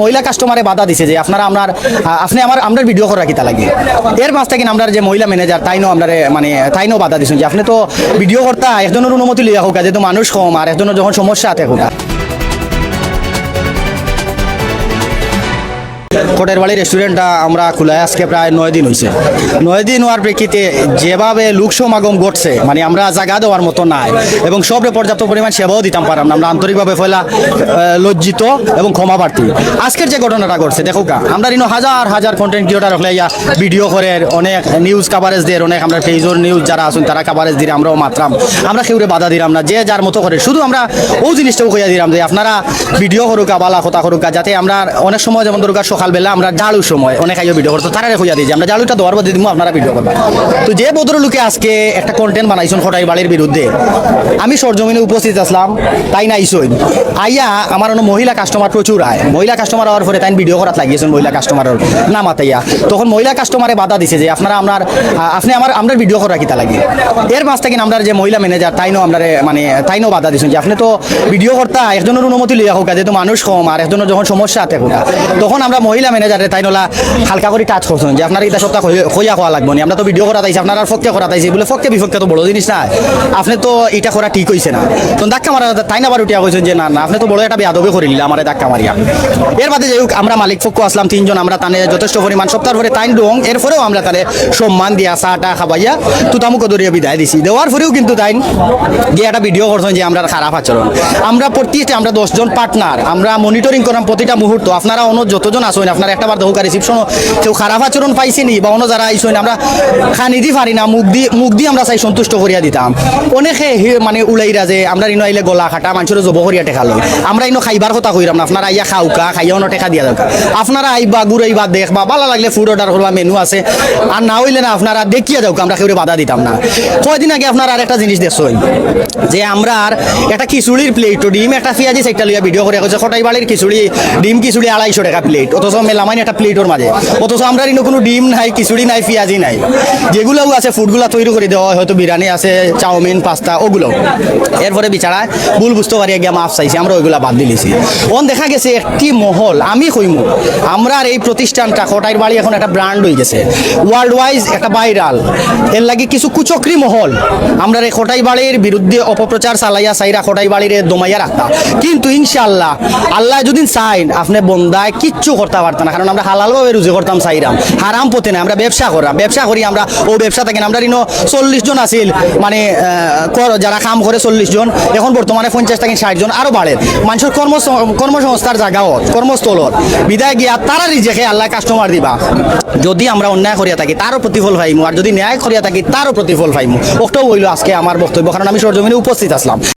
মহিলা কাস্টমারে বাধা দিছে যে আপনারা আপনার আপনি আমার আমরা ভিডিও করা কিতা লাগে? এর মাস থেকে আমরা যে মহিলা ম্যানেজার তাইনো আমরা মানে তাইনো বাধা দিছে। যে আপনি তো ভিডিও করতা, একজনের অনুমতি লিয়া হোক, যেহেতু মানুষ কম, আর একজনের যখন সমস্যা থাকে হোক। কোটের বাড়ি রেস্টুরেন্টটা আমরা খোলায়। আজকে প্রায় নয় দিন হয়েছে নয় দিন হওয়ার প্রেক্ষিতে যেভাবে লোক সমাগম ঘটছে মানে আমরা জায়গা দেওয়ার মতো নাই এবং সবরে পর্যাপ্ত পরিমাণ সেবাও দিতাম পারাম না। আমরা আন্তরিকভাবে ফেলা লজ্জিত এবং ক্ষমা প্রার্থী। আজকের যে ঘটনাটা ঘটছে, দেখো কা আমরা ইনো হাজার হাজার কন্টেন্ট ক্রিয়েটার হলে ইয়া ভিডিও করে, অনেক নিউজ কাভারেজ দিয়ে, অনেক আমরা পেজর নিউজ যারা আছেন তারা কাভারেজ দিয়ে আমরাও মাত্রাম। আমরা কেউরে বাধা দিলাম না, যে যার মতো করে। শুধু আমরা ও জিনিসটাও কইয়া দিলাম যে আপনারা ভিডিও করুকা বালা কথা করুকা যাতে আমরা অনেক সময় যেমন দরকার সকালবেলা আমরা জালুর সময় অনেক আইও ভিডিও করতো তারা কইয়া দিই যে আমরা জালুটা দেওয়ার পর দিব আপনারা ভিডিও করবেন। তো যে ভদ্রলোকে আজকে একটা কন্টেন্ট বানাইছেন খটাই বাড়ির বিরুদ্ধে, আমি সরজমিনে উপস্থিত আসলাম তাই না আইসই আইয়া, আমার অন্য মহিলা কাস্টমার প্রচুর আয়। মহিলা কাস্টমার হওয়ার পরে তাই ভিডিও করাত লাগিয়েছেন মহিলা কাস্টমারের নাম আতাইয়া তখন মহিলা কাস্টমারে বাধা দিছে যে, আপনারা আপনার আপনি আমার আমরা ভিডিও করা কিতা লাগে? এর মাঝ থেকে আমরা যে মহিলা ম্যানেজার তাইনো আমরা মানে তাইনো বাধা দিছেন যে, আপনি তো ভিডিও করতা, একজনের অনুমতি লিয়া হোক যেহেতু মানুষ কম, আর একজনের যখন সমস্যা আতে হোক। তখন আমরা মহিলা ম্যানেজারে তাইনোলা হালকা করে টাচ করছেন যে আপনার এটা সপ্তাহ হইয়া খাওয়া লাগবে না। আমরা তো ভিডিও করা আপনার আর ফক্কে করা তাইছি বলে ফক্কে বিফক্কে তো বড় জিনিস না। আপনি তো এটা করা ঠিক হইছে না। তো ধাক্কা মারা তাই না আবার উঠিয়া কইছেন যে না না, আপনি তো বড় একটা বেয়াদবি করে নিলে আমার ধাক্কা মারিয়া। এর বাদে যাই আমরা মালিক পক্ষ আসলাম তিনজন, আমরা তানে যথেষ্ট পরিমাণ সপ্তাহ পরে তাইন ডং এরপরেও আমরা তারে সম্মান দিয়া চা টা খাবাইয়া তুতামুক দরিয়া বিদায় দিছি। দেওয়ার পরেও কিন্তু তাইন যে একটা ভিডিও করছেন যে আমরা খারাপ আচরণ। আমরা প্রত্যেকটা আমরা দশজন পার্টনার আমরা মনিটরিং করাম প্রতিটা মুহূর্ত। আপনারা অন্য যতজন আসেন আপনারা একটা বার দোকা রিসিপশন কেউ খারাপ আচরণ পাইছি নি বা অন্য যারা আইসেন আমরা খানি দি পারি না, মুখ দি মুখ দিয়ে আমরা চাই সন্তুষ্ট করিয়া দিতাম। অনেকে মানে উলাইরা যে, আমরা ইনো আইলে গলা খাটা মানুষের জব করিয়া টেকা লই। আমরা ইনো খাইবার কথা কইরাম না, আপনারা আইয়া খাউকা খাইয়া অন্য টেকা দিয়া দরকার। আপনারা আইবা, ঘুরাইবা দেখবা ভালো লাগলে ফুড অর্ডার করবা মেনু আছে। আর না হইলে না, আপনারা দেখিয়া যাও আমরা কেউ বাধা দিতাম না। কয়দিন আগে আপনারা আর একটা জিনিস দেখছেন, যে আমরা আর একটা খিচুড়ির প্লেট ডিম, একটা পেঁয়াজি সেটা লিয়া ভিডিও করে কইছে খটাই বাড়ির খিচুড়ি, ডিম খিচুড়ি আড়াইশো টাকা প্লেট অথচ মেলামাইন একটা প্লেটের মাঝে। অথচ আমরা ইনো কোনো ডিম নাই, খিচুড়ি নাই, পেঁয়াজি নাই। যেগুলো আছে ফুডগুলো তৈরি করে দেওয়া হয়, হয়তো বিরিয়ানি আছে, চাউমিন, পাস্তা, ওগুলো। এরপরে বিচারা ভুল বুঝতে পারি গিয়ে মাফ চাইছি, আমরা ওইগুলা বাদ দিলিছি ওন দেখা গেছে, একটি মহল, আমি কইমু আমরা এই প্রতিষ্ঠানটা খটাইর বাড়ি এখন একটা ব্র্যান্ড হয়ে গেছে। ওয়ার্ল্ড ওয়াইজ একটা ভাইরাল এর লাগি কিছু কুচক্রি মহল। আমরা এই খটাই বাড়ির বিরুদ্ধে অপপ্রচার চালাইয়া চাইরা খটাই বাড়ির দমাইয়া রাখতা। কিন্তু ইনশাআল্লাহ, আল্লাহ যদি চাইন আপনি বন্দায় কিচ্ছু করতে পারতাম না, কারণ আমরা হালালভাবে রুজি করতাম চাইরাম। হারাম পথে না, আমরা ব্যবসা করা, ব্যবসা করি আমরা, ও ব্যবসা থেকে আমরা ইনো চল্লিশ জন আছিল মানে যারা কাম করে চল্লিশ জন, এখন বর্তমানে পঞ্চাশ থেকে ষাট জন আরও বাড়ে। মানুষের কর্ম কর্মসংস্থার জায়গাও কর্মস্থলত বিদায় গিয়া তারা রিজেকে আল্লাহ কাস্টমার দিবা। যদি আমরা অন্যায় করিয়া থাকি, তারও প্রতিফল পাইমু, আর যদি ন্যায় করিয়া থাকি, তারও প্রতিফল পাইমু। ওটাও হইল আজকে আমার বক্তব্য, কারণ আমি সরজমিনে উপস্থিত আসলাম।